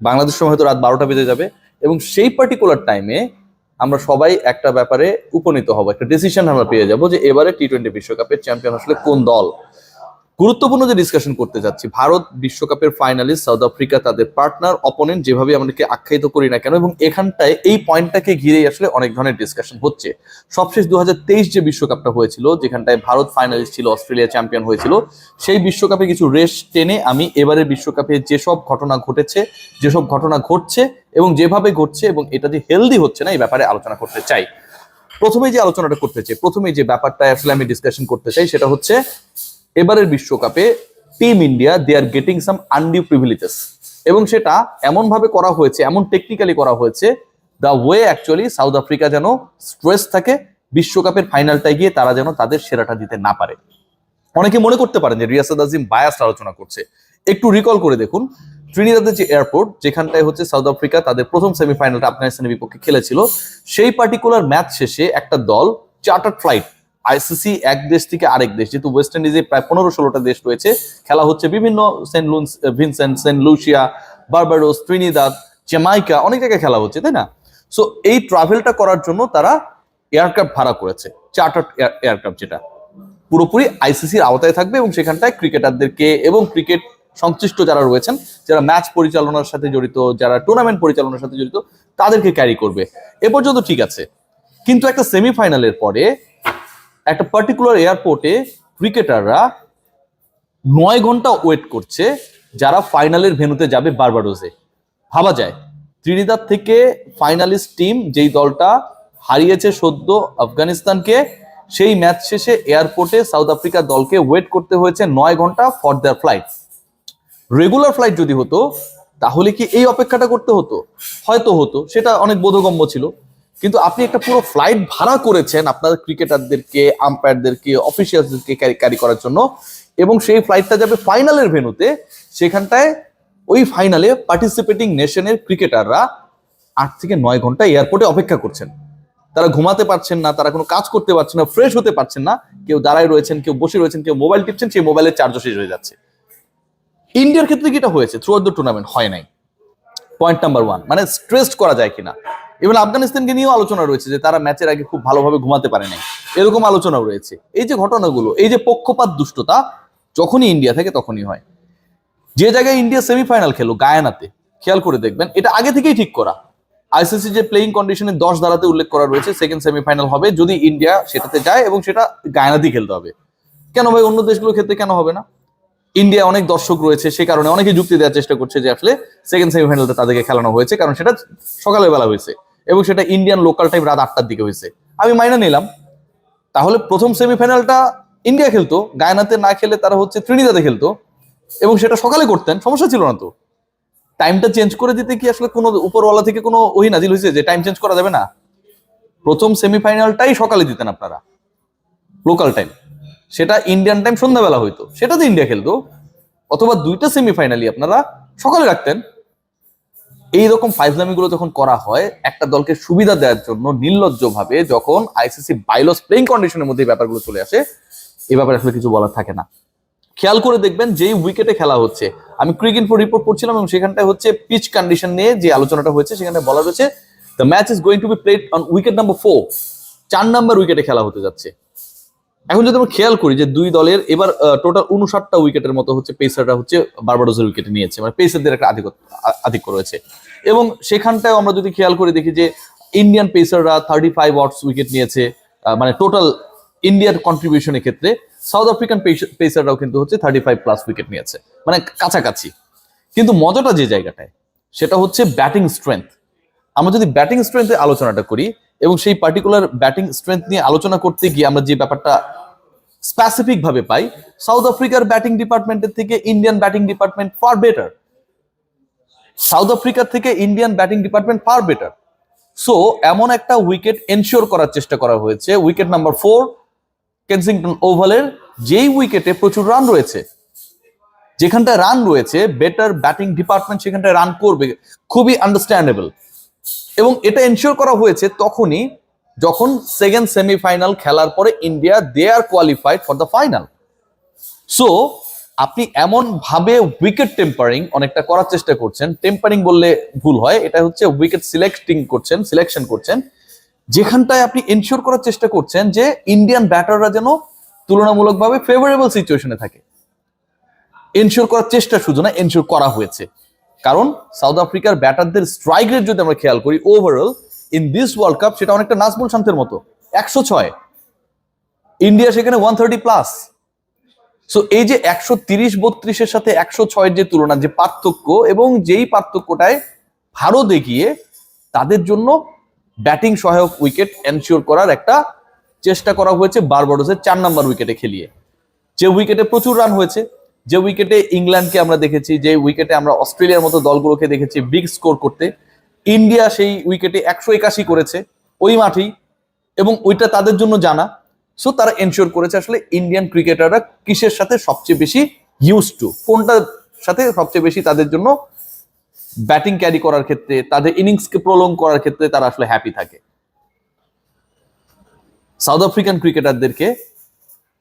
বাংলাদেশ সময় হয়তো রাত বারোটা বেজে যাবে এবং সেই পার্টিকুলার টাইমে আমরা সবাই একটা ব্যাপারে উপনীত হব, একটা ডিসিশন আমরা পেয়ে যাব যে এবারে টি টোয়েন্টি বিশ্বকাপের চ্যাম্পিয়ন আসলে কোন দল। গুরুত্বপূর্ণ যে ডিসকাশন করতে যাচ্ছি, ভারত বিশ্বকাপের ফাইনালিস্ট সাউথ আফ্রিকা তাদের পার্টনার অপোনেন্ট যেভাবে আমাদেরকে আখ্যায়িত করি না কেন এবং এখানটায় এই পয়েন্টটাকে ঘিরেই আসলে অনেক ধরনের ডিসকাশন হচ্ছে। সবশেষ দু যে বিশ্বকাপটা হয়েছিল, যেখানটায় ভারত ফাইনালিস্ট ছিল, অস্ট্রেলিয়া চ্যাম্পিয়ন হয়েছিল, সেই বিশ্বকাপে কিছু রেস টেনে আমি এবারের বিশ্বকাপে যেসব ঘটনা ঘটেছে, যেসব ঘটনা ঘটছে এবং যেভাবে ঘটছে এবং এটা যে হেলদি হচ্ছে না, এই ব্যাপারে আলোচনা করতে চাই। প্রথমেই যে আলোচনাটা করতে চাই প্রথমেই যে ব্যাপারটা আসলে আমি ডিসকাশন করতে চাই, সেটা হচ্ছে এবারের বিশ্বকাপে team India they are getting some undue privileges এবং সেটা এমন ভাবে করা হয়েছে, এমন টেকনিক্যালি করা হয়েছে the way actually south Africa যেন স্ট্রেস থাকে, বিশ্বকাপের ফাইনালটায় গিয়ে তারা যেন তাদের সেরাটা দিতে না পারে। অনেকে মনে করতে পারেন যে রিয়াসাদ আজিম বায়াস আলোচনা করছে। একটু রিকল করে দেখুন ট্রিনিদাদের যে এয়ারপোর্ট যেখানটায় হচ্ছে সাউথ আফ্রিকা তাদের প্রথম সেমিফাইনালটা আফগানিস্তানের বিপক্ষে খেলেছিল, সেই পার্টিকুলার ম্যাচ শেষে একটা দল চার্টার্ড ফ্লাইট আইসিসি এক দেশ থেকে আরেক দেশ, যেহেতু ওয়েস্ট ইন্ডিজে প্রায় পনেরো ষোলোটা দেশ রয়েছে, খেলা হচ্ছে বিভিন্ন Saint লুন্স Vincent saint Lucia Barbados Trinidad Jamaica অনেক জায়গায় খেলা হচ্ছে, তাই না? সো এই ট্রাভেলটা করার জন্য তারা এয়ারক্রাফট ভাড়া করেছে চার্টার্ড এয়ারক্রাফট যেটা। পুরোপুরি আইসিসির আওতায় থাকবে এবং সেখানটায় ক্রিকেটারদেরকে এবং ক্রিকেট সংশ্লিষ্ট যারা রয়েছেন, যারা ম্যাচ পরিচালনার সাথে জড়িত, যারা টুর্নামেন্ট পরিচালনার সাথে জড়িত, তাদেরকে ক্যারি করবে। এ পর্যন্ত ঠিক আছে। কিন্তু একটা সেমিফাইনালের পরে একটা পার্টিকুলার এয়ারপোর্টে ক্রিকেটাররা নয় ঘণ্টা ওয়েট করছে যারা ফাইনালের ভেনুতে যাবে বারবাডোসে। ভাবা যায়। ত্রিনিদাদ থেকে ফাইনালিস্ট টিম যেই দলটা হারিয়েছে সদ্য আফগানিস্তানকে, সেই ম্যাচ শেষে এয়ারপোর্টে সাউথ আফ্রিকা দলকে ওয়েট করতে হয়েছে নয় ঘণ্টা for their flight regular flight যদি হতো, তাহলে কি এই অপেক্ষাটা করতে হতো? হয়তো হতো। সেটা অনেক বোধগম্য ছিল। কিন্তু আপনি একটা পুরো ফ্লাইট ভাড়া করেছেন আপনার ক্রিকেটারদেরকে আম্পায়ারদেরকে অফিসিয়ালদেরকে ক্যারি করার জন্য এবং সেই ফ্লাইটটা যাবে ফাইনালের ভেনুতে সেখানটায় ওই ফাইনালে পার্টিসিপেটিং নেশনের ক্রিকেটাররা আট থেকে নয় ঘণ্টা এয়ারপোর্টে অপেক্ষা করছেন। তারা ঘুমাতে পারছেন না, তারা কোনো কাজ করতে পারছেন না ফ্রেশ হতে পারছেন না। কেউ দাঁড়ায় রয়েছেন, কেউ বসে রয়েছেন, কেউ মোবাইল টিপছেন, সেই মোবাইলের চার্জও শেষ হয়ে যাচ্ছে। ইন্ডিয়ার ক্ষেত্রে কি এটা হয়েছে? থ্রু আউট দ্য টুর্নামেন্ট হয় নাই। পয়েন্ট নাম্বার ওয়ান মানে স্ট্রেসড করা যায় কিনা। এবং আফগানিস্তানকে নিয়েও আলোচনা রয়েছে যে তারা ম্যাচের আগে খুব ভালোভাবে ঘুমাতে পারে নাই। এরকম আলোচনাও রয়েছে। এই যে ঘটনাগুলো, এই যে পক্ষপাত দুষ্টতা, যখনই ইন্ডিয়া থাকে তখনই হয়। যে জায়গায় ইন্ডিয়া সেমিফাইনাল খেলো, গায়ানাতে, খেয়াল করে দেখবেন, এটা আগে থেকেই ঠিক করা। আইসিসি যে প্লেইং কন্ডিশনে দশ দাঁড়াতে উল্লেখ করা রয়েছে সেকেন্ড সেমিফাইনাল হবে, যদি ইন্ডিয়া সেটাতে যায় এবং সেটা গায়ানাতেই খেলতে হবে। কেন ভাই, অন্য দেশগুলোর ক্ষেত্রে কেন হবে না? ইন্ডিয়া অনেক দর্শক রয়েছে, সে কারণে অনেকে যুক্তি দেওয়ার চেষ্টা করছে যে আসলে সেকেন্ড সেমিফাইনালটা তাদেরকে খেলানো হয়েছে, কারণ সেটা সকালের বেলা হয়েছে এবং সেটা ইন্ডিয়ান লোকাল টাইম রাত আটটার দিকে হয়েছে। আমি মাইনা নিলাম, তাহলে প্রথম সেমিফাইনালটা ইন্ডিয়া খেলতো, গায়নাতে না খেলে তারা হচ্ছে ত্রিনিদাতে খেলতো এবং সেটা সকালে করতেন, সমস্যা ছিল না তো। টাইমটা চেঞ্জ করে দিতে কি আসলে কোনো উপরওয়ালা থেকে কোনো ওই নাজিল হয়েছে যে টাইম চেঞ্জ করা যাবে না? প্রথম সেমিফাইনালটাই সকালে দিতেন আপনারা লোকাল টাইম সেটা ইন্ডিয়ান টাইম সন্ধ্যাবেলা হইতো। সেটাতে ইন্ডিয়া খেলতো। অথবা দুইটা সেমিফাইনালই আপনারা সকালে রাখতেন। এইরকম ফাইজলামিগুলো যখন করা হয়, একটা দলকে সুবিধা দেওয়ার জন্য নির্লজ্জভাবে যখন আইসিসি বাইলস প্লেইং কন্ডিশনের মধ্যে ব্যাপারগুলো চলে আসে এ ব্যাপারে আসলে কিছু বলার থাকে না। খেয়াল করে দেখবেন যেই উইকেটে খেলা হচ্ছে, আমি ক্রিকেট রিপোর্ট পড়ছিলাম এবং সেখানটায় হচ্ছে পিচ কন্ডিশন নিয়ে যে আলোচনাটা হয়েছে, সেখানে বলা রয়েছে the match is going to be played on wicket number four চার নাম্বার উইকেটে খেলা হতে যাচ্ছে। এখন যদি আমরা খেয়াল করি যে দুই দলের এবার টোটাল উনষাটটা উইকেটের মতো হচ্ছে পেসাররা হচ্ছে বারবাডোসের উইকেটে নিয়েছে মানে পেসারদের একটা আধিক্য আধিক্য রয়েছে। এবং সেখানটায় আমরা যদি খেয়াল করে দেখি যে ইন্ডিয়ান পেসাররা থার্টি ফাইভ ওয়াটস উইকেট নিয়েছে মানে টোটাল ইন্ডিয়ার কন্ট্রিবিউশনের ক্ষেত্রে সাউথ আফ্রিকান পেসাররাও কিন্তু হচ্ছে থার্টি ফাইভ প্লাস উইকেট নিয়েছে মানে কাছাকাছি। কিন্তু মজাটা যে জায়গাটায়, সেটা হচ্ছে ব্যাটিং স্ট্রেংথ আমরা যদি ব্যাটিং স্ট্রেংথে আলোচনাটা করি এবং সেই পার্টিকুলার ব্যাটিং স্ট্রেংথ নিয়ে আলোচনা করতে গিয়ে আমরা যে ব্যাপারটা স্পেসিফিক ভাবে পাই সাউথ আফ্রিকার ব্যাটিং ডিপার্টমেন্টের থেকে Indian batting department far better south আফ্রিকার থেকে Indian batting department far better so এমন একটা উইকেট এনশিওর করার চেষ্টা করা হয়েছে। উইকেট নাম্বার ফোর কেনসিংটন ওভালের যেই উইকেটে প্রচুর রান রয়েছে, যেখানটায় রান রয়েছে বেটার ব্যাটিং ডিপার্টমেন্ট সেখানটায় রান করবে, খুবই আন্ডারস্ট্যান্ডেবল এবং এটা এনশিওর করা হয়েছে তখনই যখন সেকেন্ড সেমিফাইনাল খেলার পরে India they are qualified for the final so আপনি এমন ভাবে উইকেট টেম্পারিং অনেকটা করার চেষ্টা করছেন। টেম্পারিং বললে ভুল হয়। এটা হচ্ছে উইকেট সিলেক্টিং করছেন সিলেকশন করছেন। যেখানটায় আপনি এনশিওর করার চেষ্টা করছেন যে ইন্ডিয়ান ব্যাটাররা যেন তুলনামূলকভাবে ফেভারেবল সিচুয়েশনে থাকে। এনশিওর করার চেষ্টা শুধু না এনশিওর করা হয়েছে। কারণ সাউথ আফ্রিকার ব্যাটারদের স্ট্রাইক রেট যদি আমরা খেয়াল করি overall in this world cup সেটা অনেকটা নাজমুল শান্তের মতো, একশো ছয়। ইন্ডিয়া সেখানে ওয়ান থার্টি প্লাস সো এই যে একশো তিরিশ, বত্রিশের সাথে একশো ছয়ের যে তুলনা, যে পার্থক্য এবং যেই পার্থক্যটায় ভারত এগিয়ে, তাদের জন্য ব্যাটিং সহায়ক উইকেট এনশিওর করার একটা চেষ্টা করা হয়েছে বারবাডোসের চার নাম্বার উইকেটে খেলিয়ে। যে উইকেটে প্রচুর রান হয়েছে যে উইকেটে ইংল্যান্ডকে আমরা দেখেছি, যে উইকেটে আমরা অস্ট্রেলিয়ার মতো দলগুলোকে দেখেছি বিগ স্কোর করতে। ইন্ডিয়া সেই উইকেটে একশো একাশি করেছে, ওই মাঠেই। এবং ওইটা তাদের জন্য জানা। সো তারা এনশিওর করেছে আসলে ইন্ডিয়ান ক্রিকেটাররা কিসের সাথে সবচেয়ে বেশি ইউজ টু কোনটার সাথে সবচেয়ে বেশি তাদের জন্য ব্যাটিং ক্যারি করার ক্ষেত্রে, তাদের ইনিংসকে প্রলং করার ক্ষেত্রে তারা আসলে হ্যাপি থাকে। সাউথ আফ্রিকান ক্রিকেটারদেরকে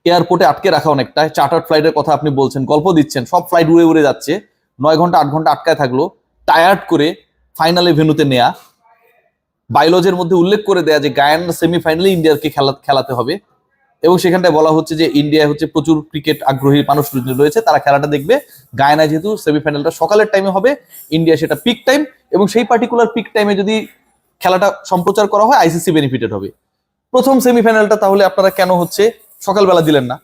এয়ারপোর্টে আটকে রাখা অনেকটা। চার্টার ফ্লাইটের কথা আপনি বলছেন, গল্প দিচ্ছেন। সব ফ্লাইট উড়ে উড়ে যাচ্ছে। নয় ঘণ্টা, আট ঘণ্টা আটকায় থাকল। টায়ার্ড করে ফাইনালে ভেনুতে নেয়া। বায়োলজের মধ্যে উল্লেখ করে দেয়া যে গায়ান সেমিফাইনালে ইন্ডিয়াকে খেলা খেলাতে হবে। এবং সেখানটায় বলা হচ্ছে যে ইন্ডিয়া হচ্ছে প্রচুর ক্রিকেট আগ্রহী মানুষ রয়েছে, তারা খেলাটা দেখবে। গায়না যেহেতু সেমিফাইনালটা সকালের টাইমে হবে, ইন্ডিয়া সেটা পিক টাইম এবং সেই পার্টিকুলার পিক টাইমে যদি খেলাটা সম্প্রচার করা হয় আইসিসি বেনিফিটেড হবে। প্রথম সেমিফাইনালটা তাহলে আপনারা কেন হচ্ছে সকালবেলা দিলেন না।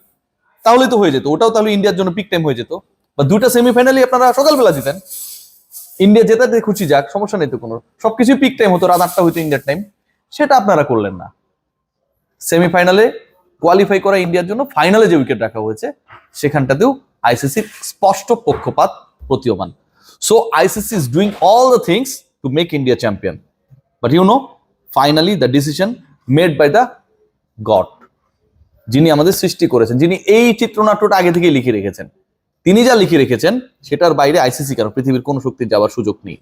তাহলে তো হয়ে যেত। ওটাও তাহলে ইন্ডিয়ার জন্য পিক টাইম হয়ে যেত। বা দুটা সেমিফাইনালই আপনারা সকালবেলা দিতেন। ইন্ডিয়া জেতাতে খুশি যাক, সমস্যা নেই তো কোনো। সবকিছু পিক টাইম হতো, রাত আটটা হইতো ইন্ডিয়ার টাইম সেটা আপনারা করলেন না। সেমিফাইনালে কোয়ালিফাই করা ইন্ডিয়ার জন্য ফাইনালে যে উইকেট রাখা হয়েছে, সেখানটাতেও আইসিসির স্পষ্ট পক্ষপাত প্রতীয়মান। So ICC is doing all the things to make India champion but you know finally the decision made by the god যিনি আমাদের সৃষ্টি করেছেন, যিনি এই চিত্রনাট্যটা আগে থেকেই লিখে রেখেছেন, তিনি যা লিখে রেখেছেন, সেটার বাইরে আইসিসি কারণ পৃথিবীর কোনো শক্তির যাওয়ার সুযোগ নেই।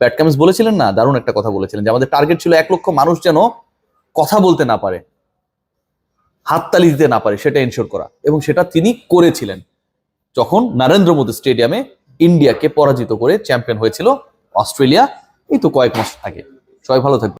ব্যাট কামিন্স বলেছিলেন না? দারুণ একটা কথা বলেছিলেন যে আমাদের টার্গেট ছিল এক লক্ষ মানুষ যেন কথা বলতে না পারে, হাততালি দিতে না পারে, সেটা এনশোর করা। এবং সেটা তিনি করেছিলেন। যখন নরেন্দ্র মোদী স্টেডিয়ামে ইন্ডিয়াকে পরাজিত করে চ্যাম্পিয়ন হয়েছিল অস্ট্রেলিয়া, এই তো কয়েক মাস আগে। সবাই ভালো থাকবে